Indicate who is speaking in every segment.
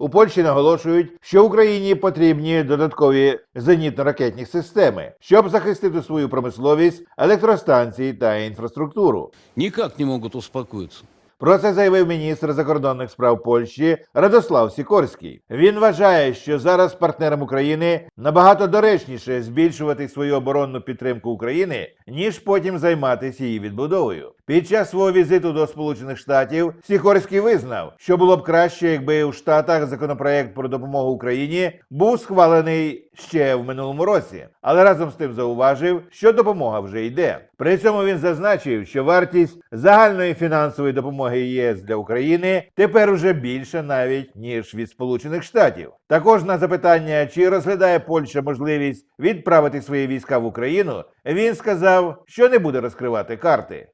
Speaker 1: У Польщі наголошують, що Україні потрібні додаткові зенітно-ракетні системи, щоб захистити свою промисловість, електростанції та інфраструктуру.
Speaker 2: Ніяк не можуть успокоиться.
Speaker 1: Про це заявив міністр закордонних справ Польщі Радослав Сікорський. Він вважає, що зараз партнерам України набагато доречніше збільшувати свою оборонну підтримку України, ніж потім займатися її відбудовою. Під час свого візиту до Сполучених Штатів Сікорський визнав, що було б краще, якби у Штатах законопроект про допомогу Україні був схвалений ще в минулому році, але разом з тим зауважив, що допомога вже йде. При цьому він зазначив, що вартість загальної фінансової допомоги ЄС для України тепер уже більша навіть ніж від Сполучених Штатів. Також на запитання, чи розглядає Польща можливість відправити свої війська в Україну, він сказав, що не буде розкривати карти.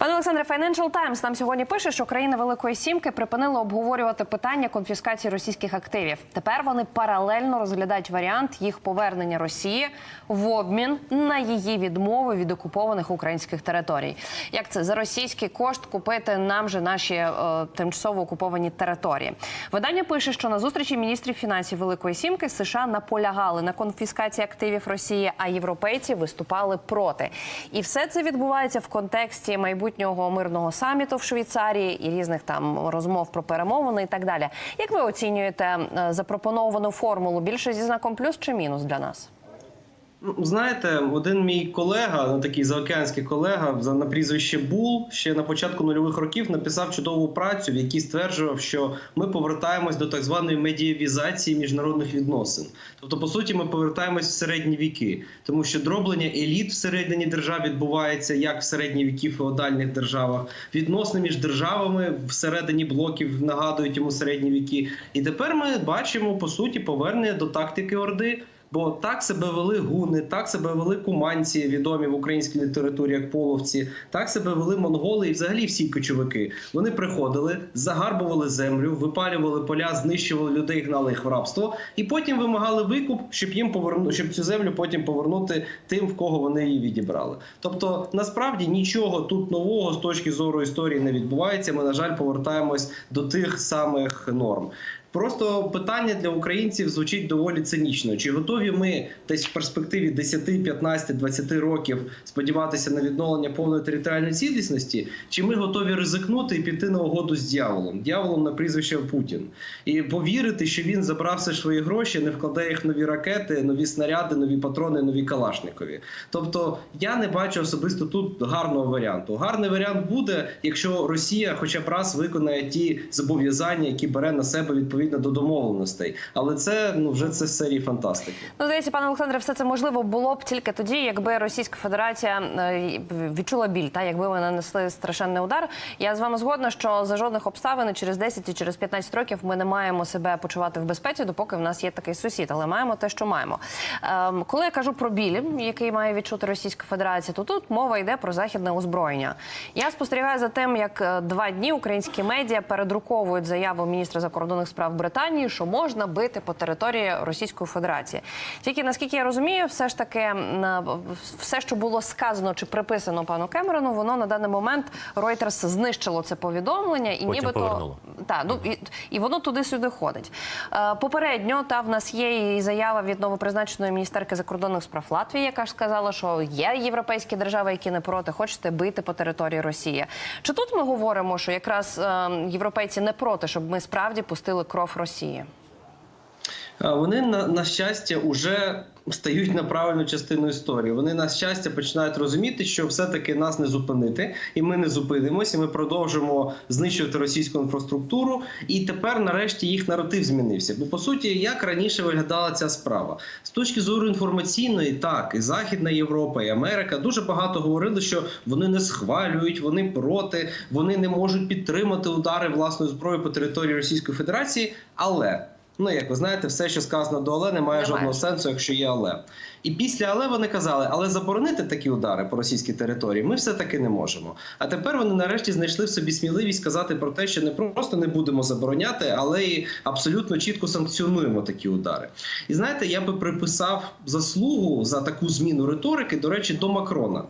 Speaker 3: Пане Олександре, Financial Times нам сьогодні пише, що країни Великої Сімки припинили обговорювати питання конфіскації російських активів. Тепер вони паралельно розглядають варіант їх повернення Росії в обмін на її відмову від окупованих українських територій. Як це за російський кошт купити нам же наші е, тимчасово окуповані території? Видання пише, що на зустрічі міністрів фінансів Великої Сімки США наполягали на конфіскації активів Росії, а європейці виступали проти. І все це відбувається в контексті майбутнього мирного саміту в Швейцарії і різних там розмов про перемовини і так далі. Як ви оцінюєте е, запропоновану формулу більше зі знаком плюс чи мінус для нас?
Speaker 4: Ну, Знаєте, один мій колега, ну такий заокеанський колега, за на прізвище Бул, ще на початку нульових років написав чудову працю, в якій стверджував, що ми повертаємось до так званої медіавізації міжнародних відносин. Тобто, по суті, ми повертаємось в середні віки, тому що дроблення еліт всередині держав відбувається як в середні віки феодальних державах, відносини між державами всередині блоків нагадують йому середні віки. І тепер ми бачимо по суті повернення до тактики Орди. Бо так себе вели гуни, так себе вели куманці, відомі в українській літературі як половці, так себе вели монголи і взагалі всі кочовики. Вони приходили, загарбували землю, випалювали поля, знищували людей, гнали їх в рабство, і потім вимагали викуп, щоб їм поверну, щоб цю землю потім повернути тим, в кого вони її відібрали. Тобто, насправді нічого тут нового з точки зору історії не відбувається. Ми на жаль повертаємось до тих самих норм. Просто питання для українців звучить доволі цинічно. Чи готові ми десь в перспективі 10, 15, 20 років сподіватися на відновлення повної територіальної цілісності? Чи ми готові ризикнути і піти на угоду з дьяволом? Дьяволом на прізвище Путін і повірити, що він забрав все свої гроші, не вкладає їх нові ракети, нові снаряди, нові патрони, нові калашникові. Тобто я не бачу особисто тут гарного варіанту. Гарний варіант буде, якщо Росія, хоча б раз виконає ті зобов'язання, які бере на себе відповідно до домовленостей. Але це ну вже це з серії фантастики.
Speaker 3: Ну, здається, пане Олександре, все це можливо було б тільки тоді, якби Російська Федерація е, відчула біль, та якби ми нанесли страшенний удар. Я з вами згодна, що за жодних обставин через 10 і через 15 років ми не маємо себе почувати в безпеці, допоки в нас є такий сусід, але маємо те, що маємо. Ем, коли я кажу про біль, який має відчути Російська Федерація, то тут мова йде про західне озброєння. Я спостерігаю за тим, як е, два дні українські медіа передруковують заяву міністра закордонних справ Британії, що можна бити по території Російської Федерації. Тільки наскільки я розумію, все ж таки все, що було сказано чи приписано пану Кемерону, воно на даний момент Reuters знищило це повідомлення і
Speaker 5: Потім
Speaker 3: нібито
Speaker 5: повернуло.
Speaker 3: та ну і, і воно туди-сюди ходить. Е, попередньо та в нас є і заява від новопризначеної міністерки закордонних справ Латвії, яка ж сказала, що є європейські держави, які не проти, хочете бити по території Росії. Чи тут ми говоримо, що якраз е, європейці не проти, щоб ми справді пустили кров Росії?
Speaker 4: Вони на, на щастя уже стають на правильну частину історії. Вони на щастя починають розуміти, що все-таки нас не зупинити, і ми не зупинимося. Ми продовжимо знищувати російську інфраструктуру. І тепер, нарешті, їх наратив змінився. Бо по суті, як раніше виглядала ця справа з точки зору інформаційної, так і Західна Європа, і Америка дуже багато говорили, що вони не схвалюють, вони проти, вони не можуть підтримати удари власної зброї по території Російської Федерації, але. Ну, як ви знаєте, все, що сказано до але, не має жодного сенсу, якщо є але. І після але вони казали, але заборонити такі удари по російській території ми все таки не можемо. А тепер вони нарешті знайшли в собі сміливість сказати про те, що не просто не будемо забороняти, але й абсолютно чітко санкціонуємо такі удари. І знаєте, я би приписав заслугу за таку зміну риторики, до речі, до Макрона.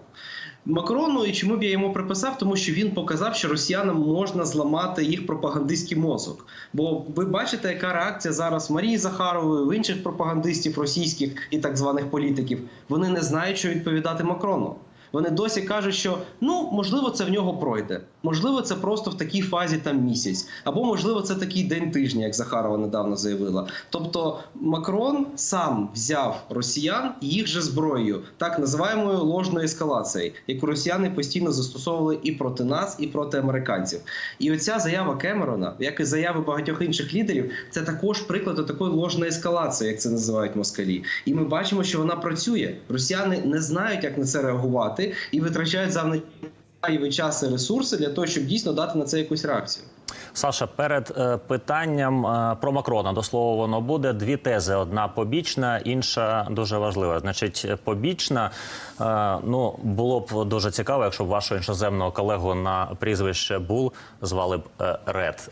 Speaker 4: Макрону і чому б я йому приписав? Тому що він показав, що росіянам можна зламати їх пропагандистський мозок. Бо ви бачите, яка реакція зараз Марії Захарової, інших пропагандистів російських і так званих політиків. Вони не знають, що відповідати Макрону. Вони досі кажуть, що ну можливо це в нього пройде. Можливо, це просто в такій фазі там місяць, або можливо це такий день тижня, як Захарова недавно заявила. Тобто Макрон сам взяв росіян їх же зброєю, так називаємою ложною ескалацією, яку росіяни постійно застосовували і проти нас, і проти американців. І оця заява Кемерона, як і заяви багатьох інших лідерів, це також приклад такої ложної ескалації, як це називають москалі. І ми бачимо, що вона працює. Росіяни не знають, як на це реагувати, і витрачають зайвий час і ресурси для того, щоб дійсно дати на це якусь реакцію.
Speaker 5: Саша, перед е, питанням е, про Макрона до слова воно буде дві тези: одна побічна, інша дуже важлива. Значить, побічна е, ну було б дуже цікаво, якщо б вашого іншоземного колегу на прізвище Бул звали б Ред.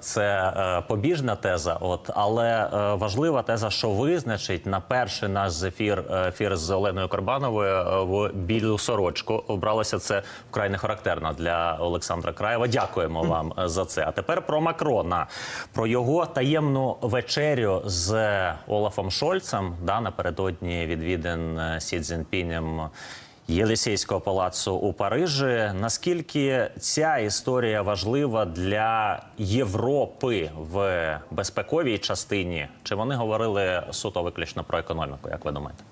Speaker 5: Це побіжна теза. От але важлива теза, що ви, значить, на перший наш зефір ефір з Оленою Карбановою е, в білу сорочку вбралося. Це вкрай не характерно для Олександра Краєва. Дякуємо вам за це. А тепер про Макрона, про його таємну вечерю з Олафом Шольцем да, напередодні відвідин е, Сі Цзіньпінем Єлисейського палацу у Парижі. Наскільки ця історія важлива для Європи в безпековій частині? Чи вони говорили суто виключно про економіку? Як ви думаєте?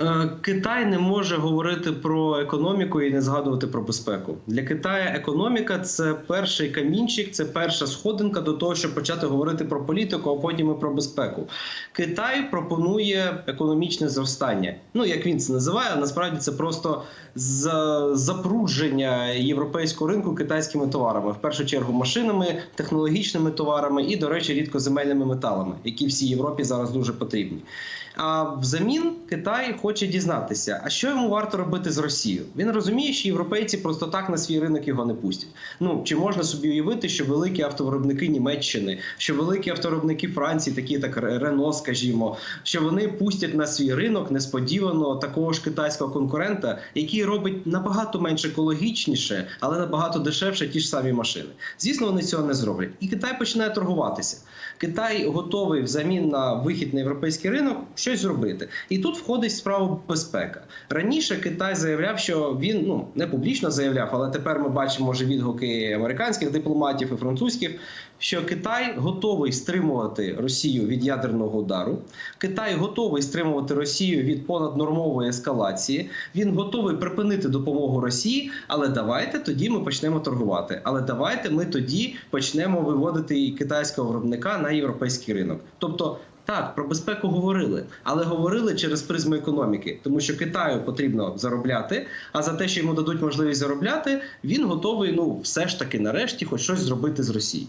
Speaker 4: Е, Китай не може говорити про економіку і не згадувати про безпеку. Для Китаю економіка це перший камінчик, це перша сходинка до того, щоб почати говорити про політику, а потім і про безпеку. Китай пропонує економічне зростання. Ну як він це називає, насправді це просто за- запрудження європейського ринку китайськими товарами, в першу чергу машинами, технологічними товарами і, до речі, рідкоземельними металами, які всій Європі зараз дуже потрібні. А взамін Китай хоче дізнатися, а що йому варто робити з Росією. Він розуміє, що європейці просто так на свій ринок його не пустять. Ну чи можна собі уявити, що великі автовиробники Німеччини, що великі автовиробники Франції, такі як Рено, скажімо, що вони пустять на свій ринок несподівано такого ж китайського конкурента, який робить набагато менш екологічніше, але набагато дешевше ті ж самі машини. Звісно, вони цього не зроблять. І Китай починає торгуватися. Китай готовий взамін на вихід на європейський ринок щось зробити. І тут входить в справу безпека. Раніше Китай заявляв, що він ну не публічно заявляв, але тепер ми бачимо вже відгуки американських дипломатів і французьких, що Китай готовий стримувати Росію від ядерного удару. Китай готовий стримувати Росію від понаднормової ескалації. Він готовий припинити допомогу Росії, але давайте тоді ми почнемо торгувати. Але давайте ми тоді почнемо виводити китайського виробника на європейський ринок. Тобто. Так, про безпеку говорили, але говорили через призму економіки, тому що Китаю потрібно заробляти. А за те, що йому дадуть можливість заробляти, він готовий ну все ж таки нарешті хоч щось зробити з Росією.